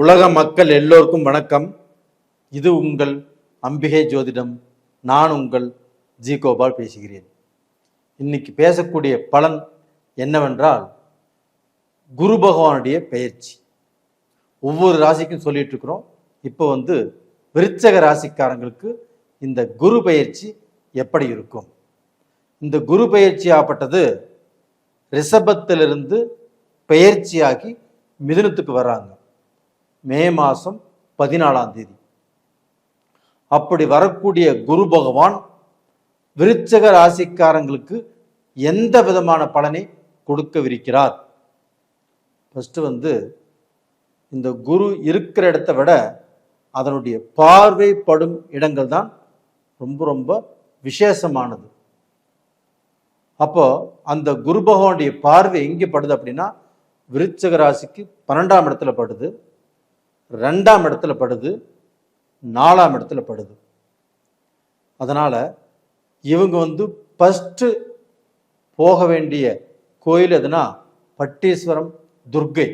உலக மக்கள் எல்லோருக்கும் வணக்கம். இது உங்கள் அம்பிகை ஜோதிடம். நான் உங்கள் ஜி கோபால் பேசுகிறேன். இன்னைக்கு பேசக்கூடிய பலன் என்னவென்றால் குரு பகவானுடைய பயிற்சி ஒவ்வொரு ராசிக்கும் சொல்லிட்டு இருக்கிறோம். இப்போ வந்து விருச்சக ராசிக்காரங்களுக்கு இந்த குரு பயிற்சி எப்படி இருக்கும்? இந்த குரு பயிற்சி ஆப்பட்டது ரிஷபத்திலிருந்து பெயர்ச்சியாகி மிதுனத்துக்கு வர்றாங்க மே மாதம் பதினாலாம் தேதி. அப்படி வரக்கூடிய குரு பகவான் விருச்சக ராசிக்காரங்களுக்கு எந்த விதமான பலனை கொடுக்கவிருக்கிறார்? ஃபஸ்ட்டு வந்து இந்த குரு இருக்கிற இடத்தை விட அதனுடைய பார்வைப்படும் இடங்கள் தான் ரொம்ப ரொம்ப விசேஷமானது. அப்போ அந்த குரு பகவானுடைய பார்வை எங்கே படுது அப்படின்னா விருச்சக ராசிக்கு பன்னெண்டாம் இடத்துல படுது. ரெண்டாம் இடத்துல படுது நாலாம் இடத்துல படுது. அதனால் இவங்க வந்து ஃபஸ்ட்டு போக வேண்டிய கோயில் எதுனா பட்டீஸ்வரம் துர்க்கை.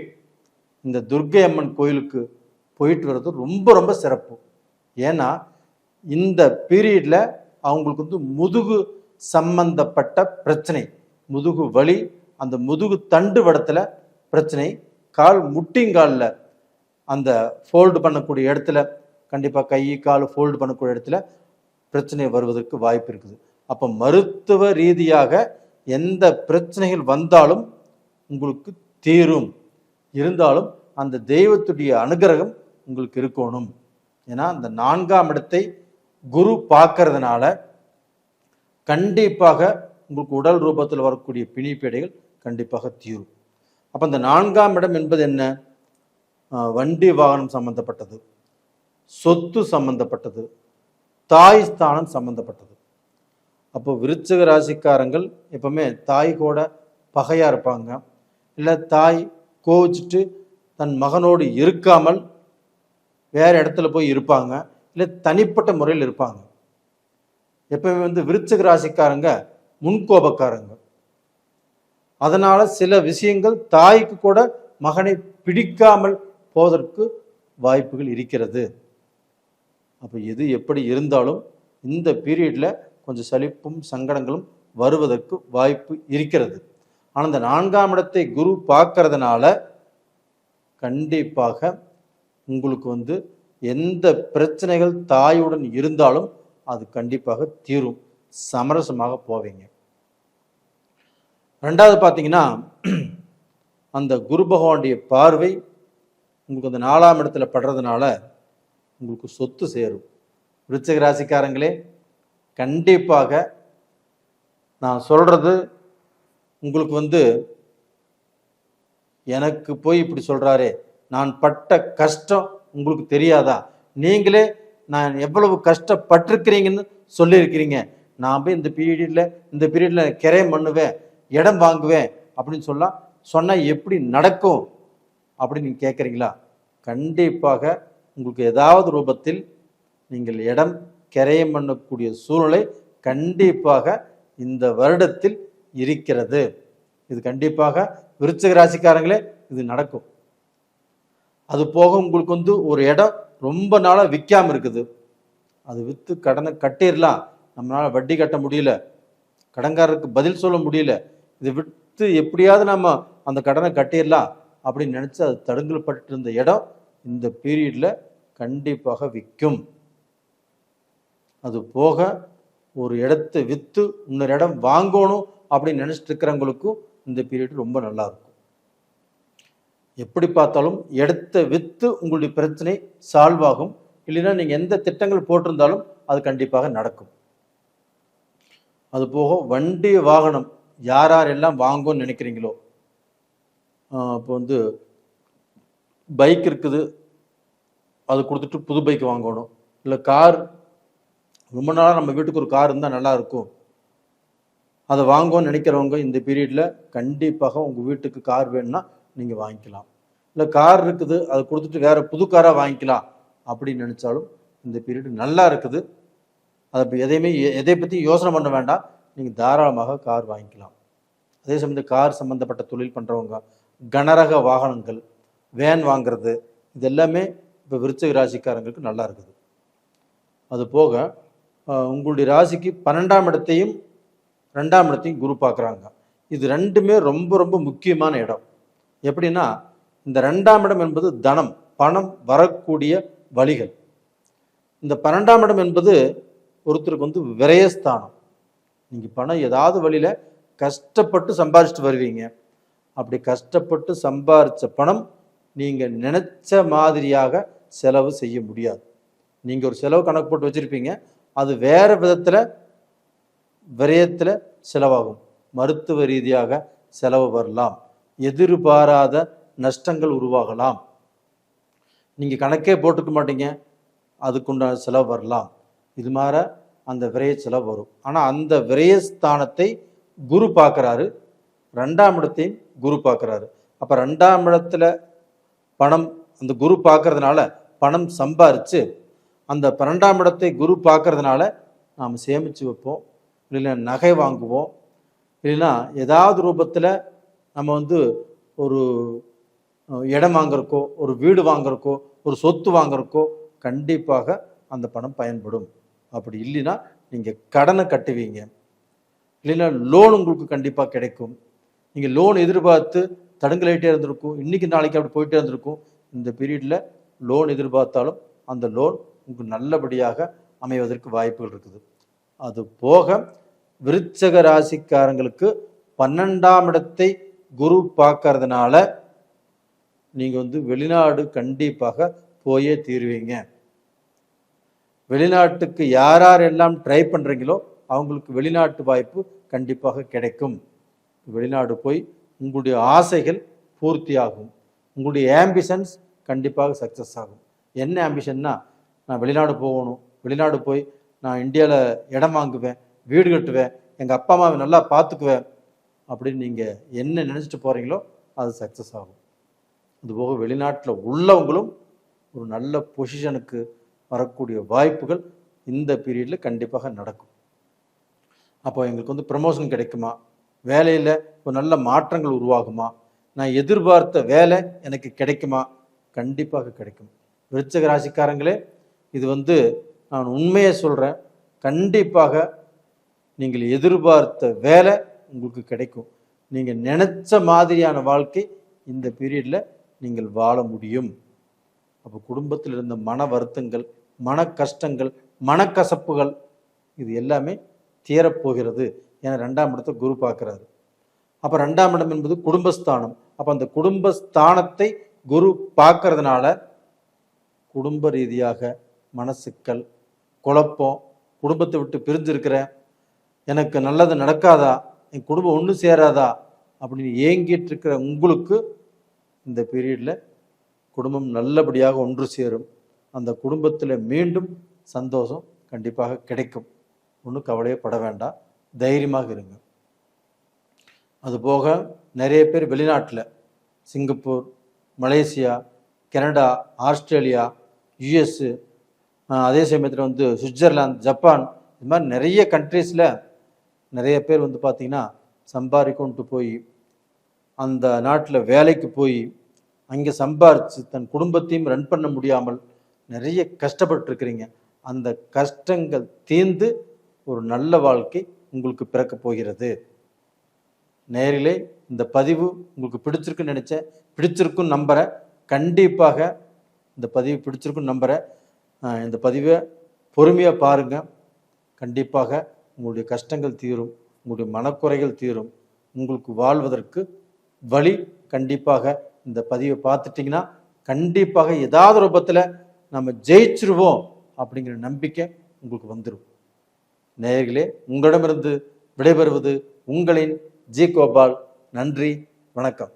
இந்த துர்க்கை அம்மன் கோயிலுக்கு போயிட்டு வர்றது ரொம்ப ரொம்ப சிறப்பு. ஏன்னா இந்த பீரியடில் அவங்களுக்கு வந்து முதுகு சம்பந்தப்பட்ட பிரச்சனை. முதுகு வலி அந்த முதுகு தண்டு வடத்தில் பிரச்சனை கால் முட்டிங்காலில் அந்த ஃபோல்டு பண்ணக்கூடிய இடத்துல கண்டிப்பாக கை கால் ஃபோல்டு பண்ணக்கூடிய இடத்துல பிரச்சனை வருவதற்கு வாய்ப்பு இருக்குது. அப்போ மருத்துவ ரீதியாக எந்த பிரச்சனைகள் வந்தாலும் உங்களுக்கு தீரும். இருந்தாலும் அந்த தெய்வத்துடைய அனுகிரகம் உங்களுக்கு இருக்கணும். ஏன்னா அந்த நான்காம் இடத்தை குரு பார்க்கறதுனால கண்டிப்பாக உங்களுக்கு உடல் ரூபத்தில் வரக்கூடிய பிணிப்பேடைகள் கண்டிப்பாக தீரும். அப்போ அந்த நான்காம் இடம் என்பது என்ன? வண்டி வாகனம் சம்பந்தப்பட்டது சொத்து சம்பந்தப்பட்டது தாய் ஸ்தானம் சம்பந்தப்பட்டது. அப்போ விருச்சிக ராசிக்காரங்கள் எப்பவுமே தாய் கூட பகையாக இருப்பாங்க. இல்லை தாய் கோவிச்சிட்டு தன் மகனோடு இருக்காமல் வேற இடத்துல போய் இருப்பாங்க. இல்லை தனிப்பட்ட முறையில் இருப்பாங்க. எப்பவுமே வந்து விருச்சிக ராசிக்காரங்க முன்கோபக்காரங்க. அதனால சில விஷயங்கள் தாய்க்கு கூட மகனை பிடிக்காமல் போவதற்கு வாய்ப்புகள் இருக்கிறது. அப்போ எது எப்படி இருந்தாலும் இந்த பீரியடில் கொஞ்சம் சலிப்பும் சங்கடங்களும் வருவதற்கு வாய்ப்பு இருக்கிறது. ஆனால் இந்த நான்காம் இடத்தை குரு பார்க்கறதுனால கண்டிப்பாக உங்களுக்கு வந்து எந்த பிரச்சனைகள் தாயுடன் இருந்தாலும் அது கண்டிப்பாக தீரும். சமரசமாக போவீங்க. ரெண்டாவது பார்த்தீங்கன்னா அந்த குரு பகவானுடைய பார்வை உங்களுக்கு அந்த நாலாம் இடத்துல படுறதுனால உங்களுக்கு சொத்து சேரும். விருச்சிக ராசிக்காரங்களே கண்டிப்பாக நான் சொல்கிறது உங்களுக்கு வந்து எனக்கு போய் இப்படி சொல்கிறாரே நான் பட்ட கஷ்டம் உங்களுக்கு தெரியாதா? நீங்களே நான் எவ்வளவு கஷ்டப்பட்டிருக்கிறீங்கன்னு சொல்லியிருக்கிறீங்க. நான் போய் இந்த பீரியடில் இந்த பீரியடில் கிரையம் பண்ணுவேன் இடம் வாங்குவேன் அப்படின்னு சொன்னால் சொன்னால் எப்படி நடக்கும்? அப்படின்னு நீங்கள் கேட்குறீங்களா கண்டிப்பாக உங்களுக்கு ஏதாவது ரூபத்தில் நீங்கள் இடம் கிரையம் பண்ணக்கூடிய சூழ்நிலை கண்டிப்பாக இந்த வருடத்தில் இருக்கிறது. இது கண்டிப்பாக விருச்சிக ராசிக்காரங்களே இது நடக்கும். அது போக உங்களுக்கு வந்து ஒரு இடம் ரொம்ப நாளாக விற்காமல் இருக்குது. அது விற்று கடனை கட்டிடலாம். நம்மளால் வட்டி கட்ட முடியல. கடன்காரருக்கு பதில் சொல்ல முடியல. இதை விற்று எப்படியாவது நம்ம அந்த கடனை கட்டிடலாம். அப்படின்னு நினச்சி அது தடுங்கப்பட்டிருந்த இருந்த இடம் இந்த பீரியடில் கண்டிப்பாக விற்கும். அது போக ஒரு இடத்தை விற்று இன்னொரு இடம் வாங்கணும் அப்படின்னு நினச்சிட்டு இருக்கிறவங்களுக்கும் இந்த பீரியட் ரொம்ப நல்லா இருக்கும். எப்படி பார்த்தாலும் இடத்தை விற்று உங்களுடைய பிரச்சனை சால்வ் ஆகும். இல்லைன்னா நீங்கள் எந்த திட்டங்கள் போட்டிருந்தாலும் அது கண்டிப்பாக நடக்கும். அது போக வண்டி வாகனம் யார் யாரெல்லாம் வாங்கும்னு நினைக்கிறீங்களோ இப்போ வந்து பைக் இருக்குது. அது கொடுத்துட்டு புது பைக் வாங்கணும். இல்லை கார் ரொம்ப நாளாக நம்ம வீட்டுக்கு ஒரு கார் இருந்தால் நல்லா இருக்கும். அதை வாங்கணும்னு நினைக்கிறவங்க இந்த பீரியடில் கண்டிப்பாக உங்கள் வீட்டுக்கு கார் வேணும்னா நீங்கள் வாங்கிக்கலாம். இல்லை கார் இருக்குது அதை கொடுத்துட்டு வேறு புது காராக வாங்கிக்கலாம் அப்படின்னு நினச்சாலும் இந்த பீரியட் நல்லா இருக்குது. அதை எதையுமே எ- எதை பற்றி யோசனை பண்ண வேண்டாம். நீங்கள் தாராளமாக கார் வாங்கிக்கலாம். அதே சமயம் கார் சம்மந்தப்பட்ட தொழில் பண்ணுறவங்க கனரக வாகனங்கள் வேன் வாங்குறது இது எல்லாமே இப்போ விருச்சிக ராசிக்காரங்களுக்கு நல்லா இருக்குது. அது போக உங்களுடைய ராசிக்கு பன்னெண்டாம் இடத்தையும் ரெண்டாம் இடத்தையும் குரு பார்க்குறாங்க. இது ரெண்டுமே ரொம்ப ரொம்ப முக்கியமான இடம். எப்படின்னா இந்த ரெண்டாம் இடம் என்பது தனம் பணம் வரக்கூடிய வழிகள். இந்த பன்னெண்டாம் இடம் என்பது ஒருத்தருக்கு வந்து விரயஸ்தானம். நீங்கள் பணம் ஏதாவது வழியில் கஷ்டப்பட்டு சம்பாதிச்சுட்டு வருவீங்க. அப்படி கஷ்டப்பட்டு சம்பாரித்த பணம் நீங்கள் நினச்ச மாதிரியாக செலவு செய்ய முடியாது. நீங்கள் ஒரு செலவு கணக்கு போட்டு வச்சுருப்பீங்க. அது வேறு விதத்தில் விரயத்தில் செலவாகும். மருத்துவ ரீதியாக செலவு வரலாம். எதிர்பாராத நஷ்டங்கள் உருவாகலாம். நீங்கள் கணக்கே போட்டுக்க மாட்டீங்க. அதுக்குண்டான செலவு வரலாம். இது மாதிரி அந்த விரய செலவு வரும். ஆனால் அந்த விரயஸ்தானத்தை குரு பார்க்குறாரு. ரெண்டாம் இடத்தையும் குரு பார்க்குறாரு. அப்போ ரெண்டாம் இடத்துல பணம் அந்த குரு பார்க்கறதுனால பணம் சம்பாரித்து அந்த பன்னெண்டாம் இடத்தை குரு பார்க்கறதுனால நாம் சேமித்து வைப்போம். இல்லைன்னா நகை வாங்குவோம். இல்லைன்னா ஏதாவது ரூபத்தில் நம்ம வந்து ஒரு இடம் வாங்குறக்கோ ஒரு வீடு வாங்குறக்கோ ஒரு சொத்து வாங்குறக்கோ கண்டிப்பாக அந்த பணம் பயன்படும். அப்படி இல்லைன்னா நீங்கள் கடனை கட்டுவீங்க. இல்லைன்னா லோன் உங்களுக்கு கண்டிப்பாக கிடைக்கும். நீங்கள் லோன் எதிர்பார்த்து தடுங்கலாயிட்டே இருந்திருக்கும். இன்றைக்கி நாளைக்கு அப்படி போயிட்டே இருந்திருக்கும். இந்த பீரியடில் லோன் எதிர்பார்த்தாலும் அந்த லோன் உங்களுக்கு நல்லபடியாக அமைவதற்கு வாய்ப்புகள் இருக்குது. அது போக விருச்சக ராசிக்காரங்களுக்கு பன்னெண்டாம் இடத்தை குரு பார்க்கறதுனால நீங்கள் வந்து வெளிநாடு கண்டிப்பாக போயே தீருவீங்க. வெளிநாட்டுக்கு யார் யார் எல்லாம் ட்ரை பண்ணுறீங்களோ அவங்களுக்கு வெளிநாட்டு வாய்ப்பு கண்டிப்பாக கிடைக்கும். வெளிநாடு போய் உங்களுடைய ஆசைகள் பூர்த்தியாகும். உங்களுடைய ஆம்பிஷன்ஸ் கண்டிப்பாக சக்ஸஸ் ஆகும். என்ன ஆம்பிஷன்னா நான் வெளிநாடு போகணும். வெளிநாடு போய் நான் இந்தியாவில் இடம் வாங்குவேன் வீடு கட்டுவேன் எங்கள் அப்பா அம்மாவை நல்லா பார்த்துக்குவேன் அப்படின்னு நீங்கள் என்ன நினச்சிட்டு போகிறீங்களோ அது சக்ஸஸ் ஆகும். அதுபோக வெளிநாட்டில் உள்ளவங்களும் ஒரு நல்ல பொசிஷனுக்கு வரக்கூடிய வாய்ப்புகள் இந்த பீரியடில் கண்டிப்பாக நடக்கும். அப்போ எங்களுக்கு வந்து ப்ரமோஷன் கிடைக்குமா? வேலையில் ஒரு நல்ல மாற்றங்கள் உருவாகுமா? நான் எதிர்பார்த்த வேலை எனக்கு கிடைக்குமா? கண்டிப்பாக கிடைக்கும். விருச்சக ராசிக்காரங்களே இது வந்து நான் உண்மையை சொல்கிறேன் கண்டிப்பாக நீங்கள் எதிர்பார்த்த வேலை உங்களுக்கு கிடைக்கும். நீங்கள் நினச்ச மாதிரியான வாழ்க்கை இந்த பீரியடில் நீங்கள் வாழ முடியும். அப்போ குடும்பத்தில் இருந்த மன வருத்தங்கள் மன கஷ்டங்கள் மனக்கசப்புகள் இது எல்லாமே தீரப்போகிறது. ஏன்னா ரெண்டாம் இடத்தை குரு பார்க்குறாரு. அப்போ ரெண்டாம் இடம் என்பது குடும்பஸ்தானம். அப்போ அந்த குடும்பஸ்தானத்தை குரு பார்க்கறதுனால குடும்ப ரீதியாக மனசுக்கள் குழப்பம் குடும்பத்தை விட்டு பிரிஞ்சிருக்கிறேன் எனக்கு நல்லது நடக்காதா என் குடும்பம் ஒன்று சேராதா அப்படின்னு ஏங்கிட்டு இருக்கிற உங்களுக்கு இந்த பீரியடில் குடும்பம் நல்லபடியாக ஒன்று சேரும். அந்த குடும்பத்தில் மீண்டும் சந்தோஷம் கண்டிப்பாக கிடைக்கும். ஒன்றும் கவலையப்பட வேண்டாம். தைரியமாக இருங்க. அதுபோக நிறைய பேர் வெளிநாட்டில் Singapore Malaysia Canada Australia US அதே சமயத்தில் வந்து சுவிட்சர்லாந்து ஜப்பான் இது மாதிரி நிறைய கண்ட்ரீஸில் நிறைய பேர் வந்து பார்த்திங்கன்னா சம்பாதிக்கொண்டு போய் அந்த நாட்டில் வேலைக்கு போய் அங்கே சம்பாரித்து தன் குடும்பத்தையும் ரன் பண்ண முடியாமல் நிறைய கஷ்டப்பட்டுருக்கிறீங்க. அந்த கஷ்டங்கள் தீர்ந்து ஒரு நல்ல வாழ்க்கை உங்களுக்கு பிறக்கப் போகிறது. நேரிலே இந்த பதிவு உங்களுக்கு பிடிச்சிருக்குன்னு நினச்சேன் பிடிச்சிருக்கும் நம்பரை கண்டிப்பாக இந்த பதிவு பிடிச்சிருக்கும் நம்புகிறேன் இந்த பதிவை பொறுமையாக பாருங்கள் கண்டிப்பாக உங்களுடைய கஷ்டங்கள் தீரும் உங்களுடைய மனக்குறைகள் தீரும். உங்களுக்கு வாழ்வதற்கு வழி கண்டிப்பாக இந்த பதிவை பார்த்துட்டிங்கன்னா கண்டிப்பாக ஏதாவது ரூபத்தில் நம்ம ஜெயிச்சிருவோம் அப்படிங்கிற நம்பிக்கை உங்களுக்கு வந்துடும் நேயர்களே உங்களிடமிருந்து விடைபெறுவது உங்களின் ஜி கோபால் நன்றி வணக்கம்.